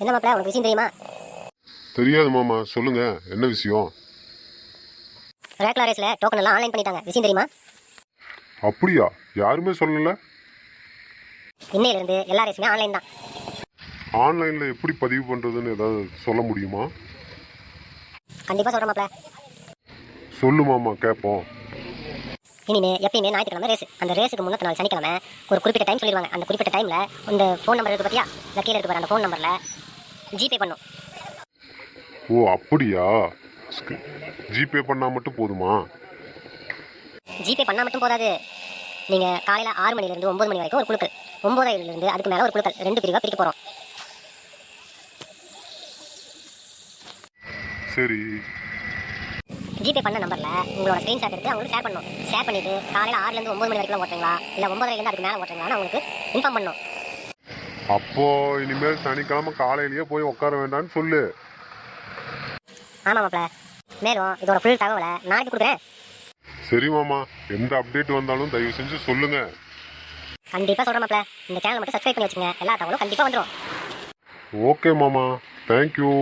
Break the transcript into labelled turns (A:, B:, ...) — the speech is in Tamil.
A: என்ன மாப்பிள்ள உனக்கு விஷயம் தெரியுமா?
B: தெரியாது மாமா சொல்லுங்க. என்ன விஷயம்?
A: ரேக்லா ரேஸில் டோக்கன் எல்லாம் ஆன்லைன் பண்ணிட்டாங்க. விஷயம் தெரியுமா?
B: அப்படியா? யாருமே சொல்லல.
A: இன்னையிலிருந்து எல்லா ரேஸுமே ஆன்லைன் தான்.
B: ஆன்லைன்ல எப்படி பதிவு பண்றதுன்னு ஏதாவது சொல்ல முடியுமா?
A: கண்டிப்பாக சொல்கிறேன் மாப்பிள்ள
B: சொல்லு மாமா கேட்போம்
A: இனிமே எப்பயுமே ஞாயிற்றுக்கிழமை ரேஸ் அந்த ரேஸுக்கு முன்னத்த நாள் சனிக்கிழமை ஒரு குறிப்பிட்ட டைம் சொல்லிடுவாங்க. அந்த குறிப்பிட்ட டைமில் இந்த ஃபோன் நம்பர் இருக்கு பார்த்தியா இந்த கீழே இருக்கு பாரு அந்த ஃபோன் நம்பரில் ஜிபே பண்ணும்
B: ஓ அப்படியா? ஜிபே பண்ணா மட்டும் போதுமா?
A: ஜிபே பண்ணால் மட்டும் போதாது. நீங்கள் காலையில் ஆறு மணிலேருந்து ஒம்பது மணி வரைக்கும் ஒரு குழுக்கள். ஒம்பதாயிரத்துலேருந்து அதுக்கு மேலே ஒரு குழுக்கள். ரெண்டு பிரிவாக பிரிக்க போகிறோம்
B: சரி.
A: ஜிபே பண்ண நம்பரில் உங்களோட ஸ்க்ரீன்ஷாட் எடுத்து அவங்களுக்கு ஷேர் பண்ணணும். ஷேர் பண்ணிவிட்டு காலையில் ஆறுலேருந்து ஒம்பது மணி வரைக்கும் ஓட்டுறீங்களா? இல்லை ஒம்பதுலேருந்து அதுக்கு மேலே ஓட்டுறீங்களான்னு அவங்களுக்கு இன்ஃபார்ம் பண்ணணும்.
B: அப்போ இனிமேல் சனிக்கிழமை காலையிலேயே போய் உட்கார வேண்டாம்னு சொல்லு.
A: ஆமாம் மாப்பிள்ள மேலும் இதோட ஃபுல் தகவலை நாளைக்கு கொடுக்குறேன்.
B: சரி மாமா எந்த அப்டேட் வந்தாலும் தயவு செஞ்சு சொல்லுங்க.
A: கண்டிப்பாக சொல்கிறேன் மாப்பிள்ள இந்த சேனலை மட்டும் சப்ஸ்கிரைப் பண்ணி வச்சுங்க எல்லா தகவலும் கண்டிப்பாக வந்துடும்
B: ஓகே மாமா தேங்க்யூ